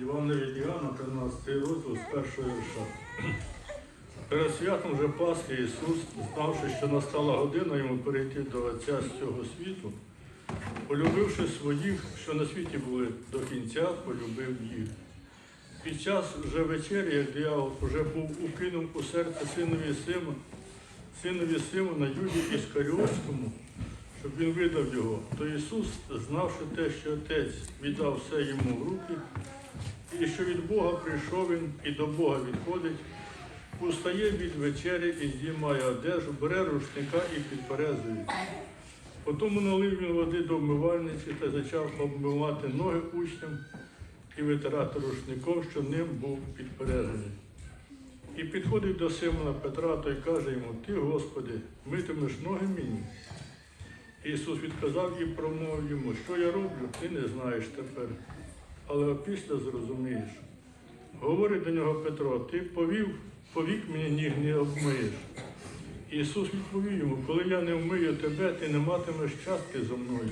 Євангелія від 13 розділ з першого вірша. Перед святом вже Пасхи Ісус, знавши, що настала година йому перейти до Отця з цього світу, полюбивши своїх, що на світі були до кінця, полюбив їх. Під час вже вечері, як диявол вже був укинув у серце синові Сима, синові Симона Юді Іскаріотському, щоб він видав його, то Ісус, знавши те, що Отець віддав все йому в руки, і що від Бога прийшов він і до Бога відходить, устає від вечері і здіймає одежу, бере рушника і підперезується. Потім налив він води до вмивальниці та почав обмивати ноги учням і витирати рушником, що ним був підперезаний. І підходить до Симона Петра та й каже йому: Ти, Господи, митимеш ноги мені. Ісус відказав і промовив йому, що я роблю, ти не знаєш тепер, але опісля зрозумієш. Говорить до нього Петро, ти повів, повік мені ніг не обмиєш. Ісус відповів йому, коли я не вмию тебе, ти не матимеш частки зо мною.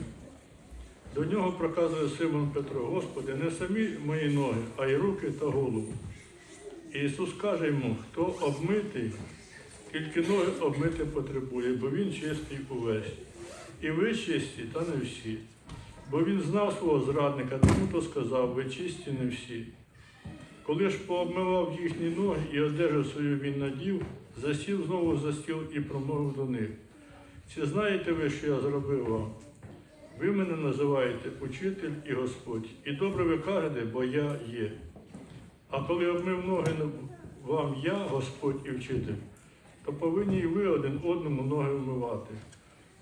До нього проказує Симон Петро, Господи, не самі мої ноги, а й руки та голову. І Ісус каже йому, хто обмитий, тільки ноги обмити потребує, бо він чистий увесь. І ви чисті, та не всі. Бо він знав свого зрадника, тому то сказав, ви не всі. Коли ж пообмивав їхні ноги і одежу свою він надів, засів знову за стіл і промовив до них. Чи знаєте ви, що я зробив вам? Ви мене називаєте учитель і Господь, і добре ви кажете, бо я є. А коли обмив ноги вам я, Господь і вчитель, то повинні і ви один одному ноги вмивати.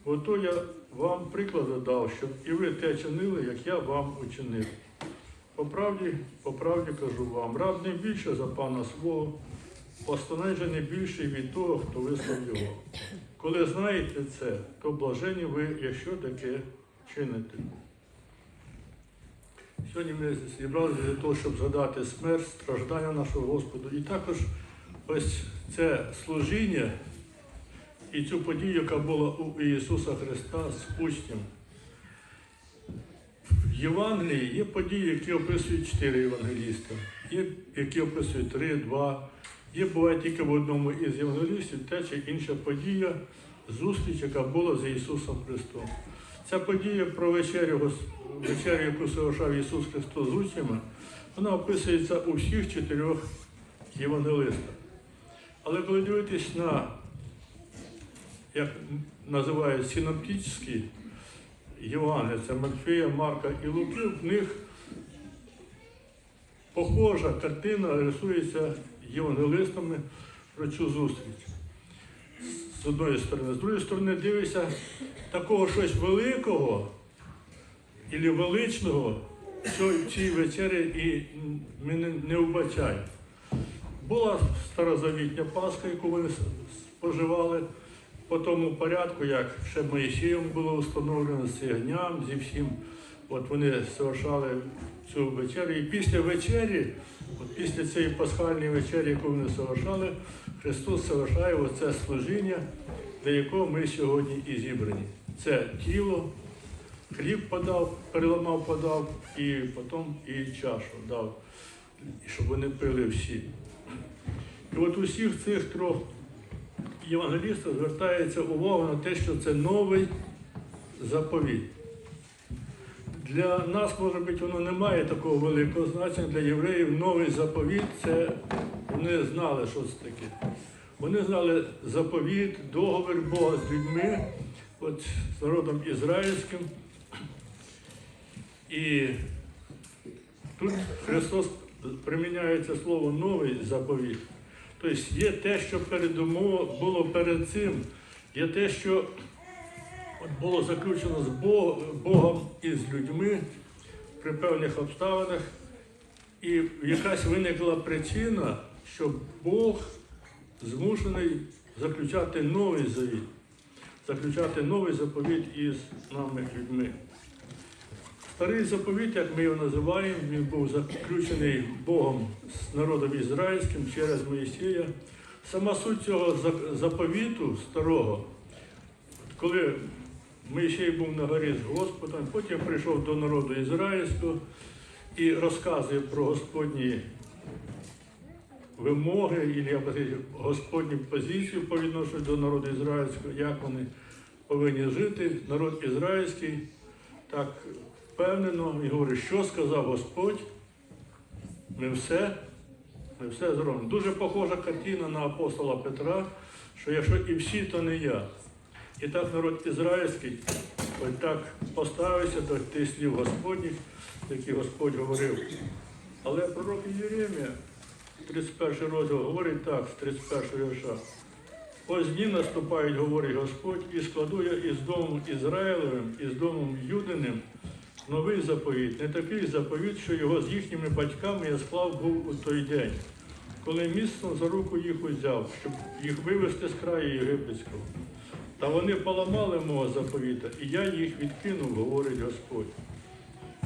Бо то я вам приклади дав, щоб і ви те чинили, як я вам учинив. По правді, по правді кажу вам, раб не більше за пана свого, постанай же не більший від того, хто вислав його. Коли знаєте це, то блажені ви, якщо таке чините. Сьогодні ми зібралися для того, щоб згадати смерть, страждання нашого Господу. І також ось це служіння і цю подію, яка була у Ісуса Христа з учнем. В Євангелії є події, які описують чотири євангеліста, є, які описують три, два. Є буває тільки в одному із євангелістів те чи інша подія, зустріч, яка була з Ісусом Христом. Ця подія про вечерю, вечерю, яку совершав Ісус Христос з учнями, вона описується у всіх чотирьох євангелистах. Але коли дивитись на, як називають синоптичні Євангелія, Матфея, Марка і Луки, в них похожа картина рисується євангелистами про цю зустріч. З одної сторони. З другої сторони, дивишся такого щось великого і величного в цій вечері і ми не вбачаємо. Була старозавітня Пасха, яку вони споживали по тому порядку, як ще Моїсієм було встановлено з ягням, зі всім. От вони совершали цю вечерю. І після вечері, от після цієї пасхальної вечері, яку вони совершали, Христос совершає оце служіння, для якого ми сьогодні і зібрані. Це тіло, хліб подав, переламав, подав, і потім і чашу дав, щоб вони пили всі. І от усіх цих трьох євангелістів звертається увага на те, що це новий заповіт. Для нас, може бути, воно не має такого великого значення. Для євреїв новий заповіт це вони знали, що це таке. Вони знали заповіт, договір Бога з людьми, от з народом ізраїльським. І тут Христос приміняє це слово новий заповіт. Тобто є те, що передумово було перед цим, є те, що було заключено з Богом і з людьми при певних обставинах, і якась виникла причина, що Бог змушений заключати новий завіт, заключати новий заповіт із нами людьми. Старий заповіт, як ми його називаємо, він був заключений Богом з народом ізраїльським через Моїсія. Сама суть цього заповіту старого, коли Моїсей був на горі з Господом, потім прийшов до народу ізраїльського, і розказує про Господні вимоги, і Господню позицію по відношенню до народу ізраїльського, як вони повинні жити. Народ ізраїльський так впевнено і говорить, що сказав Господь. Ми все, ми все зробимо. Дуже похожа картина на апостола Петра, що якщо і всі, то не я. І так народ ізраїльський ось так поставився до тих слів Господніх, які Господь говорив. Але пророк Єремія, 31 розділ, говорить так, з 31 вірша. Ось дні наступають, говорить Господь, і складу я із домом Ізраїлевим, і з домом Юдиним новий заповіт, не такий заповіт, що його з їхніми батьками я склав був у той день, коли міцно за руку їх узяв, щоб їх вивести з краю єгипетського. Та вони поламали мого заповіта, і я їх відкинув, говорить Господь.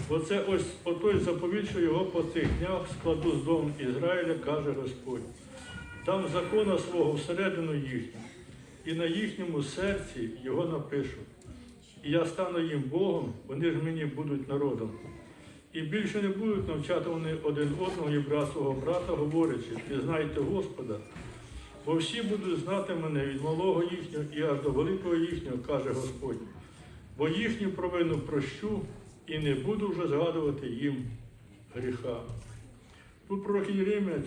Оце ось по той заповіт, що його по цих днях складу з дому Ізраїля, каже Господь. Дам закона свого всередину їхню, і на їхньому серці його напишу. І я стану їм Богом, вони ж мені будуть народом. І більше не будуть навчати вони один одного і брат свого брата, говорячи, пізнайте Господа, бо всі будуть знати мене від малого їхнього і аж до великого їхнього, каже Господь. Бо їхню провину прощу і не буду вже згадувати їм гріха. Тут пророк Єремія,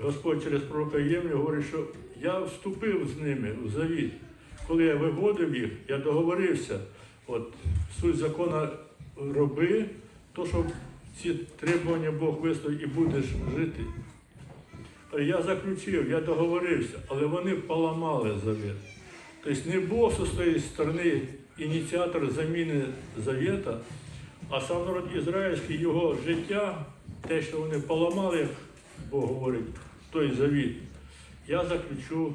Господь через пророка Єремія говорить, що я вступив з ними в завіт. Коли я виводив їх, я договорився. От суть закона роби, то, що ці требування Бог виставив і будеш жити. Я заключив, я договорився, але вони поламали завіт. Тобто не Бог з тієї сторони ініціатор заміни завіта, а сам народ ізраїльський, його життя, те, що вони поламали, як Бог говорить, той завіт. Я заключу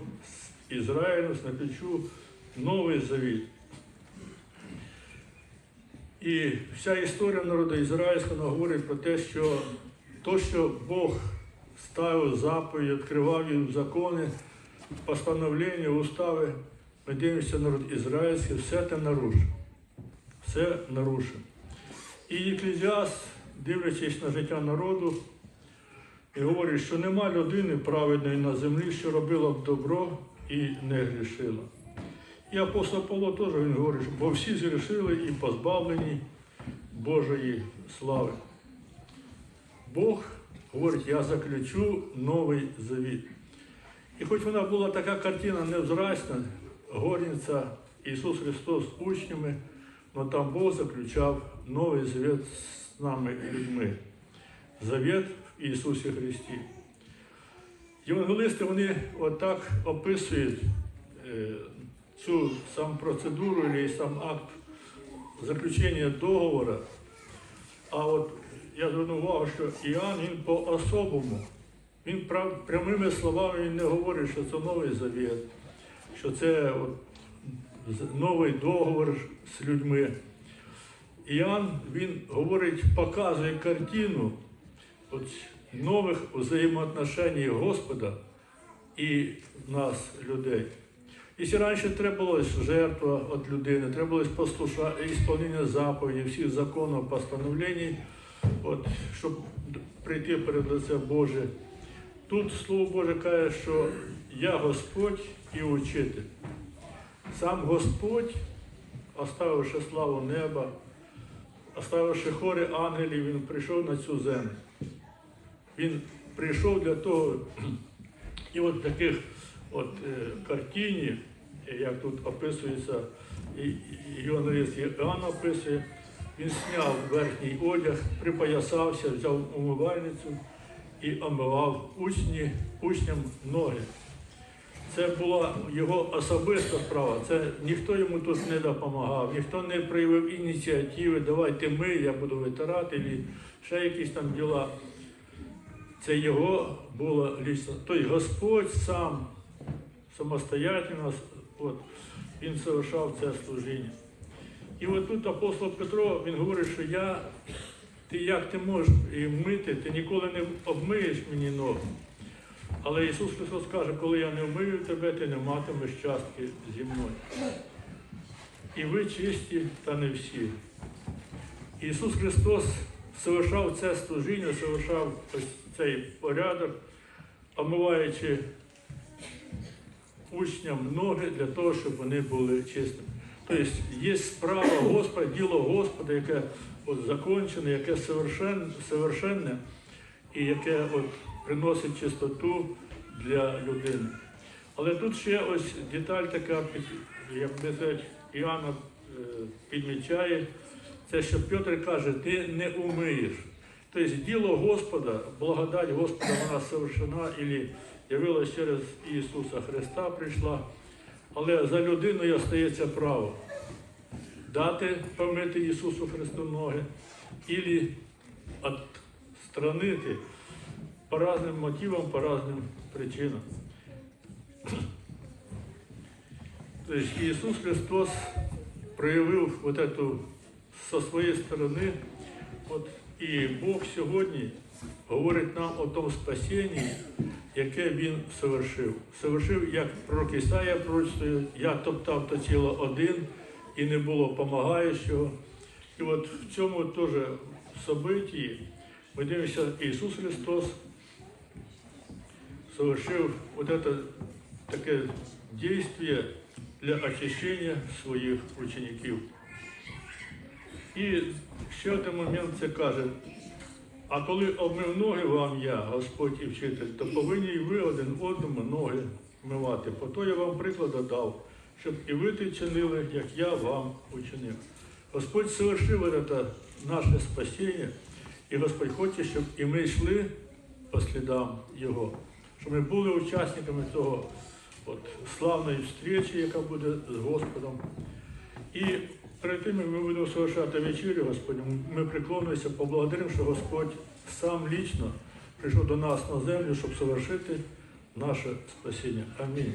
з Ізраїлем, заключу новий завіт. І вся історія народу ізраїльського говорить про те, що то, що Бог ставив заповіді, відкривав їм закони, постановлення, устави, ми дивимося народ ізраїльський, все це нарушив. Все нарушив. І Еклезіаст, дивлячись на життя народу, і говорить, що нема людини праведної на землі, що робила б добро і не грішила. І апостол Павло теж він говорить, бо всі згрішили і позбавлені Божої слави. Бог говорить, я заключу новий завіт. І хоч вона була така картина невзрачна, горниця Ісус Христос з учнями, але там Бог заключав новий завіт з нами людьми. Завіт в Ісусі Христі. Євангелисти вони отак описують цю сам процедуру і сам акт заключення договору. А от я звернув увагу, що Іоанн він по-особому, він прямими словами він не говорить, що це новий завіт, що це от, новий договор з людьми. Іоанн, він говорить, показує картину от, нових взаємоотношень Господа і нас, людей. Якщо раніше треба було жертва від людини, треба було послуша... ісполнення заповідей, всіх законів, постановлень, от, щоб прийти перед лице Боже. Тут Слово Боже каже, що я Господь і учитель. Сам Господь, оставивши славу неба, оставивши хори ангелів, Він прийшов на цю землю. Він прийшов для того, і от таких от е, картині, як тут описується, і, і Іоанн описує, він зняв верхній одяг, припоясався, взяв умивальницю і омивав учні, учням ноги. Це була його особиста справа. Це ніхто йому тут не допомагав, ніхто не проявив ініціативи, давайте ми, я буду витирати, і ще якісь там діла. Це його було лічно. Тобто Господь сам самостоятельно, от, він совершав це служіння. І от тут апостол Петро, він говорить, що я, ти як ти можеш мити, ти ніколи не обмиєш мені ноги. Але Ісус Христос каже, коли я не вмию тебе, ти не матимеш частки зі мною. І ви чисті, та не всі. Ісус Христос совершав це служіння, совершав ось цей порядок, омиваючи учням ноги для того, щоб вони були чистими. Тобто є справа Господа, діло Господа, яке от закончене, яке совершенне і яке от приносить чистоту для людини. Але тут ще ось деталь така, як сказати, Іоанна е, підмічає, це що Петр каже, ти не умиєш. Тобто діло Господа, благодать Господа, вона совершена і явилась через Ісуса Христа прийшла. Але за людиною остається право дати помити Ісусу Христу ноги, і відстранити по різним мотивам, по різним причинам. Тобто Ісус Христос проявив вот эту со своєї сторони, от, і Бог сьогодні говорить нам о тому спасінні, яке Він совершив. Совершив, як пророк Ісая пророчествує, я топтав то тіло один і не було помагаючого. І от в цьому теж событии ми дивимося, Ісус Христос совершив вот это таке действие для очищення своїх учеників. І ще один момент це каже, а коли обмив ноги вам я, Господь і вчитель, то повинні і ви один одному ноги вмивати. По то я вам приклад дав, щоб і ви те чинили, як я вам учинив. Господь совершив це наше спасіння, і Господь хоче, щоб і ми йшли по слідам Його, щоб ми були учасниками цього от, славної зустрічі, яка буде з Господом. І перед тим, як ми будемо совершати вечерю, Господь, ми приклонимося, поблагодаримо, що Господь сам лічно прийшов до нас на землю, щоб совершити наше спасіння. Амінь.